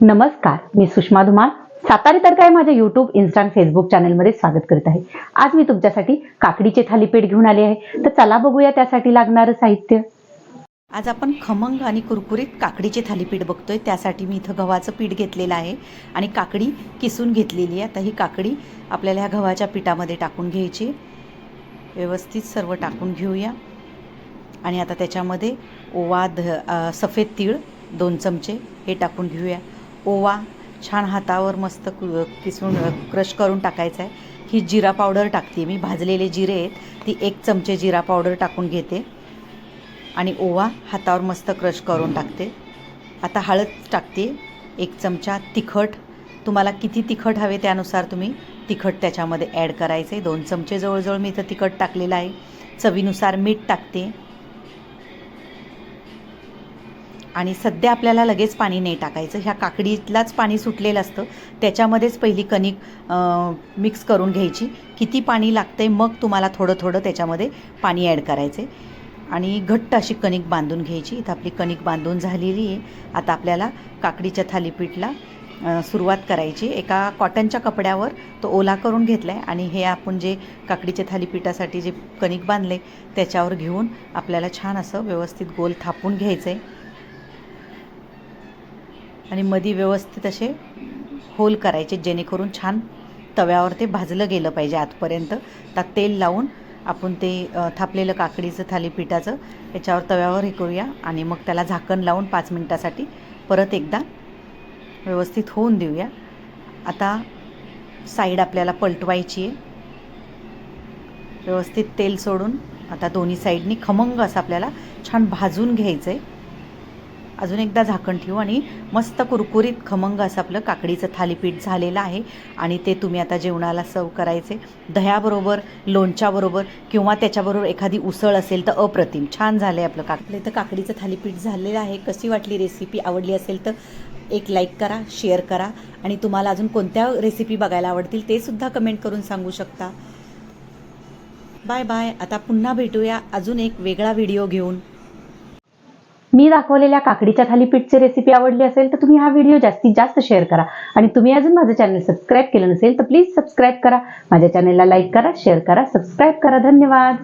नमस्कार मी सुषमा धुमाळ. सातारी तर काय माझ्या युट्यूब इन्स्टा आणि फेसबुक चॅनलमध्ये स्वागत करत आहे. आज मी तुमच्यासाठी काकडीचे थालीपीठ घेऊन आले आहे. तर चला बघूया त्यासाठी लागणारं साहित्य. आज आपण खमंग आणि कुरकुरीत काकडीचे थालीपीठ बघतोय. त्यासाठी मी इथं गव्हाचं पीठ घेतलेलं आहे आणि काकडी किसून घेतलेली आहे. आता ही काकडी आपल्याला ह्या गव्हाच्या पिठामध्ये टाकून घ्यायची. व्यवस्थित सर्व टाकून घेऊया. आणि आता त्याच्यामध्ये ओवा ध सफेद तीळ दोन चमचे हे टाकून घेऊया. ओवा छान हातावर मस्त कु किसून क्रश करून टाकायचा आहे. ही जिरा पावडर टाकते मी. भाजलेले जिरे आहेत ती एक चमचे जिरा पावडर टाकून घेते. आणि ओवा हातावर मस्त क्रश करून टाकते. आता हळद टाकते एक चमचा तिखट. तुम्हाला किती तिखट हवे त्यानुसार तुम्ही तिखट त्याच्यामध्ये ॲड करायचं आहे दोन चमचे जवळजवळ मी इथं तिखट टाकलेलं आहे. चवीनुसार मीठ टाकते. आणि सध्या आपल्याला लगेच पाणी नाही टाकायचं. ह्या काकडीतलाच पाणी सुटलेलं असतं. त्याच्यामध्येच पहिली कणिक मिक्स करून घ्यायची. किती पाणी लागते मग तुम्हाला थोडं थोडं त्याच्यामध्ये पाणी ॲड करायचे आणि घट्ट अशी कणिक बांधून घ्यायची. इथं आपली कणिक बांधून झालेली आहे. आता आपल्याला काकडीच्या थालीपीठला सुरुवात करायची एका कॉटनच्या कपड्यावर तो ओला करून घेतला आहे आणि हे आपण जे काकडीच्या थालीपीठासाठी जे कणिक बांधले त्याच्यावर घेऊन आपल्याला छान असं व्यवस्थित गोल थापून घ्यायचं आहे आणि मधी व्यवस्थित असे होल करायचे जेणेकरून छान तव्यावर ते भाजलं गेलं पाहिजे आतपर्यंत. त्यात तेल लावून आपण ते थापलेलं काकडीचं थालीपीठाचं याच्यावर तव्यावर हे करूया आणि मग त्याला झाकण लावून पाच मिनटासाठी परत एकदा व्यवस्थित होऊन देऊया. आता साईड आपल्याला पलटवायची आहे. व्यवस्थित तेल सोडून आता दोन्ही साईडनी खमंग असं आपल्याला छान भाजून घ्यायचं आहे अजून एकदा झाकण ठेवू आणि मस्त कुरकुरीत खमंग असं आपलं काकडीचं थालीपीठ झालेलं आहे. आणि ते तुम्ही आता जेवणाला सर्व करायचे. दह्याबरोबर लोणच्याबरोबर किंवा त्याच्याबरोबर एखादी उसळ असेल तर अप्रतिम. छान झालं आहे आपलं काकडे तर काकडीचं थालीपीठ झालेलं आहे. कशी वाटली रेसिपी आवडली असेल तर एक लाईक करा शेअर करा. आणि तुम्हाला अजून कोणत्या रेसिपी बघायला आवडतील ते सुद्धा कमेंट करून सांगू शकता. बाय बाय आता पुन्हा भेटूया. अजून एक वेगळा व्हिडिओ घेऊन. मी दाखवलेल्या काकडीच्या थालीपीठची रेसिपी आवडली असेल तर तुम्ही हा व्हिडिओ जास्तीत जास्त शेअर करा. आणि तुम्ही अजून माझं चॅनल सबस्क्राईब केलं नसेल तर प्लीज सबस्क्राईब करा. माझ्या चॅनलला लाईक करा शेअर करा सबस्क्राईब करा. धन्यवाद.